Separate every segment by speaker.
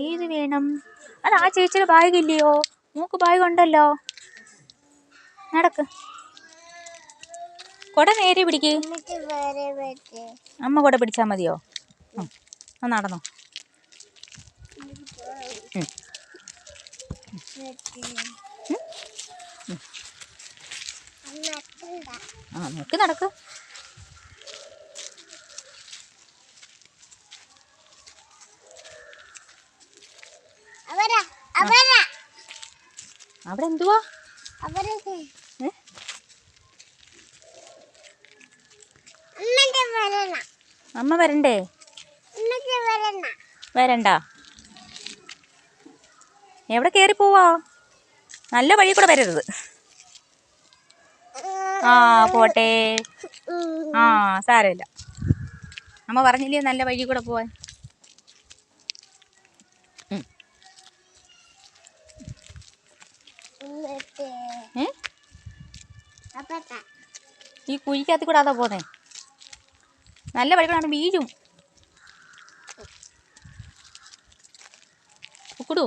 Speaker 1: ഏത് വേണം? അത് ആ ചേച്ചിയുടെ ബാഗ് ഇല്ലയോ? മൂക്ക് ബാഗ് ഉണ്ടല്ലോ. നടക്ക്. കൊട നേരെ പിടിക്ക്. അമ്മ കൊട പിടിച്ചാൽ മതിയോ? ആ നടന്നോ. ആ നോക്കി നടക്ക്. അവിടെ എന്തുവാ? അമ്മ വരണ്ടേ? വരണ്ട. എവിടെ കേറി പോവാ? നല്ല വഴി കൂടെ വരരുത്. ആ പോട്ടെ. ആ സാരമില്ല. അമ്മ പറഞ്ഞില്ലേ നല്ല വഴി കൂടെ പോവാൻ? ഈ കുഴിക്കകത്ത് കൂടെ അതാ പോന്നെ. നല്ല വഴി കൂടെ വീഴും. കുടു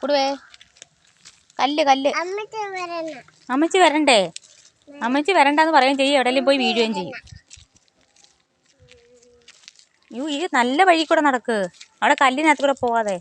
Speaker 1: കുടുവേ കല്ല് കല്ല്. അമ്മച്ചി വരണ്ടേ? അമ്മച്ചി വരണ്ടെന്ന് പറയുകയും ചെയ്യും. എവിടെയെങ്കിലും പോയി വീഴുകയും ചെയ്യും. അയ്യോ ഈ നല്ല വഴി കൂടെ നടക്ക്. അവിടെ കല്ലിനകത്ത് കൂടെ പോവാതെ.